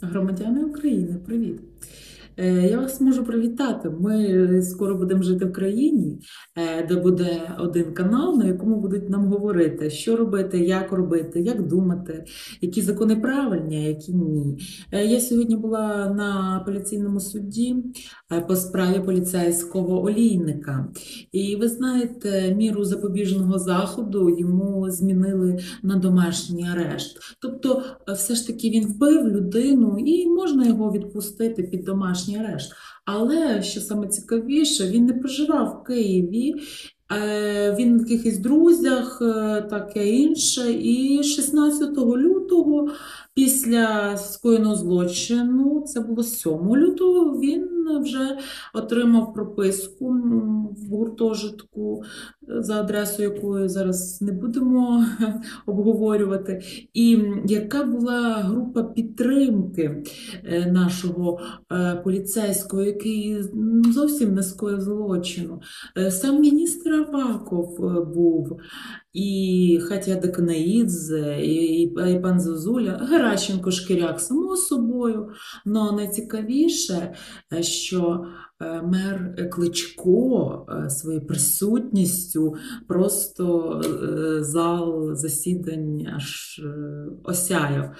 Громадяни України, привіт! Е, Я вас можу привітати. Ми скоро будемо жити в країні, е, де буде один канал, на якому будуть нам говорити, що робити, як робити, як думати, які закони правильні, а які ні. Е, Я сьогодні була на апеляційному суді е, по справі поліцейського олійника. І ви знаєте, міру запобіжного заходу йому змінили на домашній арешт. Тобто, е, все ж таки він вбив людину і можна його відпустити під домашній арешт. Але що саме цікавіше, він не проживав в Києві. е, Він в якихось друзях, е, таке інше. І 16 лютого, після скоєного злочину, це було 7 лютого, він вже отримав прописку в гуртожитку, е, за адресою якої зараз не будемо обговорювати. І яка була група підтримки е, нашого е, поліцейського, який зовсім не скоїв злочину. Сам міністр Аваков був, і Хатя Деканаїдзе, і, і, пан Зозуля, Геращенко Шкіряк, само собою. Но найцікавіше, е, що мер Кличко е, своєю присутністю просто е, зал засідань аж е, осяяв.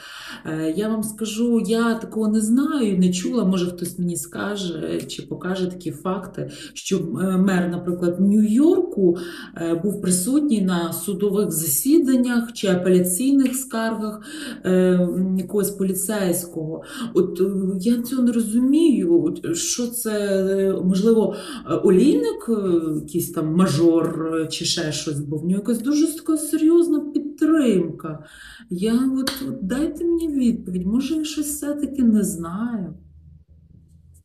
Е, Я вам скажу, я такого не знаю, не чула. Може хтось мені скаже чи покаже такі факти, що е, мер, наприклад, Нью-Йорку е, був присутній на судових засіданнях чи апеляційних скаргах е, якогось поліцейського. От е, я цього не розумію. Що це, е, можливо, олійник, е, якийсь там мажор е, чи ще щось, бо в нього якась дуже така серйозна підтримка. Я от, от дайте мені відповідь, може я щось все-таки не знаю.